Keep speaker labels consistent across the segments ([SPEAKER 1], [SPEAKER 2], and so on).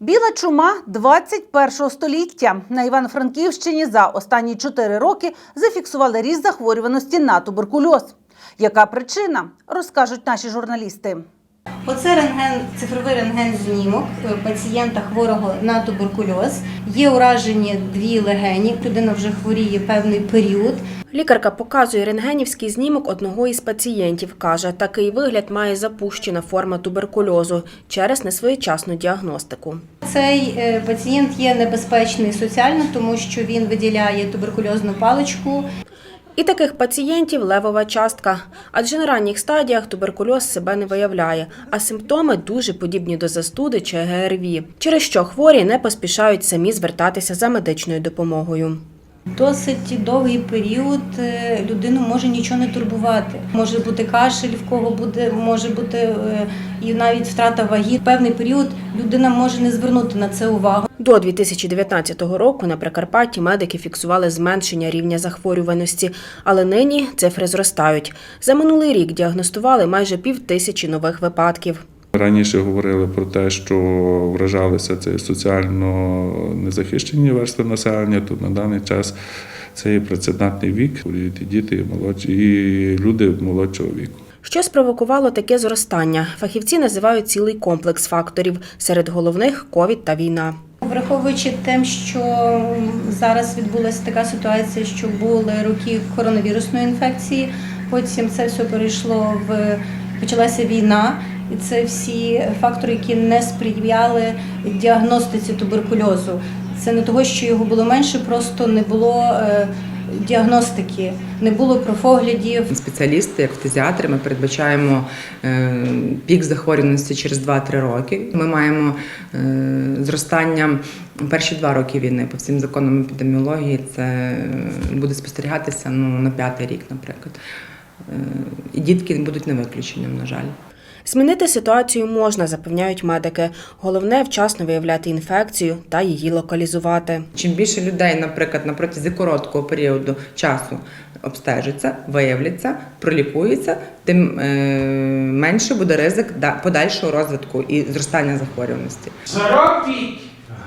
[SPEAKER 1] Біла чума 21 століття. На Івано-Франківщині за останні 4 роки зафіксували ріст захворюваності на туберкульоз. Яка причина, розкажуть наші журналісти.
[SPEAKER 2] Оце рентген, цифровий рентген-знімок е, пацієнта хворого на туберкульоз. Є уражені дві легені. Людина вже хворіє певний період.
[SPEAKER 3] Лікарка показує рентгенівський знімок одного із пацієнтів. Каже, такий вигляд має запущена форма туберкульозу через несвоєчасну діагностику.
[SPEAKER 2] Цей е, пацієнт є небезпечний соціально, тому що він виділяє туберкульозну паличку.
[SPEAKER 3] І таких пацієнтів левова частка, адже на ранніх стадіях туберкульоз себе не виявляє, а симптоми дуже подібні до застуди чи ГРВІ, через що хворі не поспішають самі звертатися за медичною допомогою.
[SPEAKER 2] Досить довгий період е, людину може нічого не турбувати. Може бути кашель, в кого буде, може бути е, і навіть втрата ваги. Певний період людина може не звернути на це увагу.
[SPEAKER 3] До 2019 року на Прикарпатті медики фіксували зменшення рівня захворюваності, але нині цифри зростають. За минулий рік діагностували майже пів тисячі нових випадків.
[SPEAKER 4] Раніше говорили про те, що вражалися це соціально незахищені верстви населення. Тут на даний час це є прецедентний вік, і діти, і молодші, і люди молодшого віку.
[SPEAKER 3] Що спровокувало таке зростання? Фахівці називають цілий комплекс факторів. Серед головних ковід та війна.
[SPEAKER 2] Враховуючи те, що зараз відбулася така ситуація, що були роки коронавірусної інфекції, потім це все перейшло в почалася війна, і це всі фактори, які не сприяли діагностиці туберкульозу. Це не того, що його було менше, просто не було е, діагностики, не було профоглядів.
[SPEAKER 5] Спеціалісти, як фтизіатри, ми передбачаємо е, пік захворюваності через 2-3 роки. Ми маємо е, зростання перші два роки війни по всім законам епідеміології. Це буде спостерігатися ну, на п'ятий рік, наприклад. І дітки будуть не виключенням, на жаль.
[SPEAKER 3] Змінити ситуацію можна, запевняють медики. Головне вчасно виявляти інфекцію та її локалізувати.
[SPEAKER 5] Чим більше людей, наприклад, на протязі короткого періоду часу обстежиться, виявляться, пролікуються, тим е, менше буде ризик подальшого розвитку і зростання захворюваності.
[SPEAKER 6] Зробіть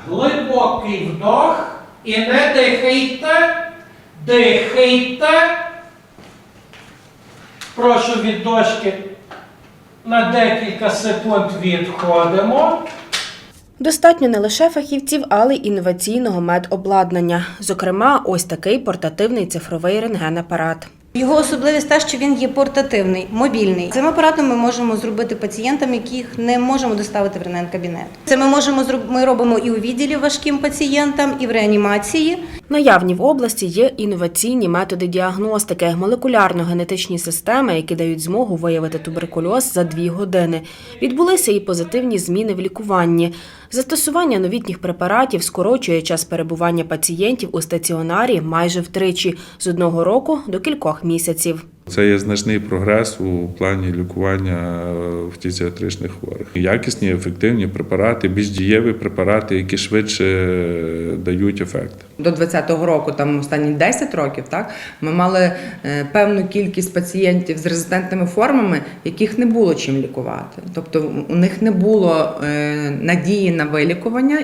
[SPEAKER 6] глибокий вдох і не дихайте, дихайте. Прошу від дошки на декілька секунд відходимо.
[SPEAKER 3] Достатньо не лише фахівців, але й інноваційного медобладнання. Зокрема, ось такий портативний цифровий рентгенапарат.
[SPEAKER 2] Його особливість та, що він є портативний, мобільний. Цим апаратом ми можемо зробити пацієнтам, яких не можемо доставити в рентген-кабінет. Це ми можемо ми робимо і у відділі важким пацієнтам, і в реанімації.
[SPEAKER 3] Наявні в області є інноваційні методи діагностики, молекулярно-генетичні системи, які дають змогу виявити туберкульоз за дві години. Відбулися і позитивні зміни в лікуванні. Застосування новітніх препаратів скорочує час перебування пацієнтів у стаціонарі майже втричі з одного року до кількох місяців.
[SPEAKER 4] Це є значний прогрес у плані лікування е, фтизіатричних хворих. Якісні, ефективні препарати, більш дієві препарати, які швидше е, дають ефект.
[SPEAKER 5] До 2020 року, там останні 10 років, так ми мали е, певну кількість пацієнтів з резистентними формами, яких не було чим лікувати. Тобто у них не було е, надії на вилікування.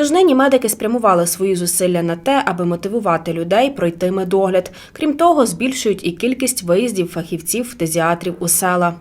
[SPEAKER 3] Тож нині медики спрямували свої зусилля на те, аби мотивувати людей пройти медогляд. Крім того, збільшують і кількість виїздів фахівців фтизіатрів у села.